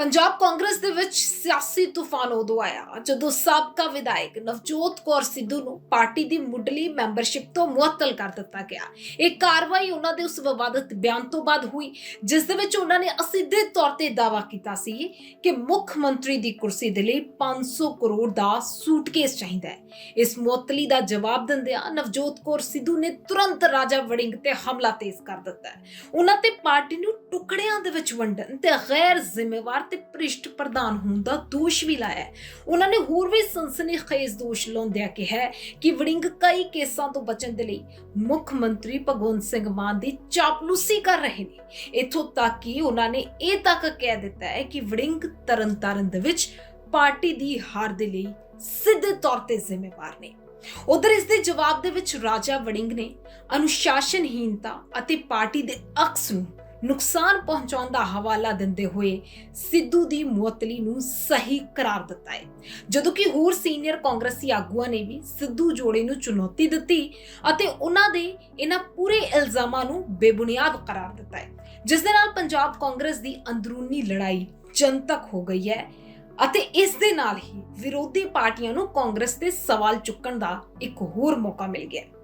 ਪੰਜਾਬ ਕਾਂਗਰਸ ਦੇ ਵਿੱਚ ਸਿਆਸੀ ਤੂਫਾਨ ਉਦੋਂ ਆਇਆ ਜਦੋਂ ਸਾਬਕਾ ਵਿਧਾਇਕ ਨਵਜੋਤ ਕੌਰ ਸਿੱਧੂ ਨੂੰ ਪਾਰਟੀ ਦੀ ਮੁੱਢਲੀ ਮੈਂਬਰਸ਼ਿਪ ਤੋਂ ਮੁਅੱਤਲ ਕਰ ਦਿੱਤਾ ਗਿਆ। ਇਹ ਕਾਰਵਾਈ ਉਹਨਾਂ ਦੇ ਉਸ ਵਿਵਾਦਤ ਬਿਆਨ ਤੋਂ ਬਾਅਦ ਹੋਈ, ਜਿਸ ਦੇ ਵਿੱਚ ਉਹਨਾਂ ਨੇ ਅਸਿੱਧੇ ਤੌਰ ਤੇ ਦਾਅਵਾ ਕੀਤਾ ਸੀ ਕਿ ਮੁੱਖ ਮੰਤਰੀ ਦੀ ਕੁਰਸੀ ਦੇ ਲਈ 500 ਕਰੋੜ ਦਾ ਸੂਟਕੇਸ ਚਾਹੀਦਾ ਹੈ। ਇਸ ਮੁਅੱਤਲੀ ਦਾ ਜਵਾਬ ਦਿੰਦਿਆਂ ਨਵਜੋਤ ਕੌਰ ਸਿੱਧੂ ਨੇ ਤੁਰੰਤ ਰਾਜਾ ਵੜਿੰਗ ਤੇ ਹਮਲਾ ਤੇਜ਼ ਕਰ ਦਿੱਤਾ। ਉਹਨਾਂ ਤੇ ਪਾਰਟੀ ਨੂੰ ਟੁਕੜਿਆਂ ਦੇ ਵਿੱਚ ਵੰਡਣ ਤੇ ਗੈਰ ਜ਼ਿੰਮੇਵਾਰ ਤੇ ਭ੍ਰਿਸ਼ਟ ਪ੍ਰਧਾਨ ਹੋਣ ਦਾ ਦੋਸ਼ ਵੀ ਲਾਇਆ ਉਹਨਾਂ ਨੇ ਹੋਰ ਵੀ ਸਨਸਨੀਖੇਜ਼ ਦੋਸ਼ ਲਾਉਂਦਿਆਂ ਕਿਹਾ ਕਿ ਵੜਿੰਗ ਕਈ ਕੇਸਾਂ ਤੋਂ ਬਚਣ ਦੇ ਲਈ ਮੁੱਖ ਮੰਤਰੀ ਭਗਵੰਤ ਸਿੰਘ ਮਾਨ ਦੀ ਚਾਪਲੂਸੀ ਕਰ ਰਹੇ ਨੇ। ਇਥੋਂ ਤੱਕ ਕਿ ਉਹਨਾਂ ਨੇ ਇਹ ਤੱਕ ਕਹਿ ਦਿੱਤਾ ਹੈ ਕਿ ਵੜਿੰਗ ਤਰਨਤਾਰਨ ਦੇ ਵਿੱਚ ਪਾਰਟੀ ਦੀ ਹਾਰ ਦੇ ਲਈ ਸਿੱਧੇ ਤੌਰ ਤੇ ਜ਼ਿੰਮੇਵਾਰ ਨੇ। ਉਧਰ ਇਸ ਦੇ ਜਵਾਬ ਦੇ ਵਿੱਚ ਰਾਜਾ ਵੜਿੰਗ ਨੇ ਅਨੁਸ਼ਾਸਨਹੀਨਤਾ ਅਤੇ ਪਾਰਟੀ ਦੇ ਅਕਸ ਨੂੰ ਨੁਕਸਾਨ ਪਹੁੰਚਾਉਣ ਦਾ ਹਵਾਲਾ ਦਿੰਦੇ ਹੋਏ ਸਿੱਧੂ ਦੀ ਮੁਅੱਤਲੀ ਨੂੰ ਸਹੀ ਕਰਾਰ ਦਿੱਤਾ ਹੈ। ਜਦੋਂ ਕਿ ਹੋਰ ਸੀਨੀਅਰ ਕਾਂਗਰਸੀ ਆਗੂਆਂ ਨੇ ਵੀ ਸਿੱਧੂ ਜੋੜੇ ਨੂੰ ਚੁਣੌਤੀ ਦਿੱਤੀ ਅਤੇ ਉਹਨਾਂ ਦੇ ਇਹਨਾਂ ਪੂਰੇ ਇਲਜ਼ਾਮਾਂ ਨੂੰ ਬੇਬੁਨਿਆਦ ਕਰਾਰ ਦਿੱਤਾ ਹੈ। ਜਿਸ ਦੇ ਨਾਲ ਪੰਜਾਬ ਕਾਂਗਰਸ ਦੀ ਅੰਦਰੂਨੀ ਲੜਾਈ ਜਨਤਕ ਹੋ ਗਈ ਹੈ ਅਤੇ ਇਸ ਦੇ ਨਾਲ ਹੀ ਵਿਰੋਧੀ ਪਾਰਟੀਆਂ ਨੂੰ ਕਾਂਗਰਸ ਤੇ ਸਵਾਲ ਚੁੱਕਣ ਦਾ ਇੱਕ ਹੋਰ ਮੌਕਾ ਮਿਲ ਗਿਆ।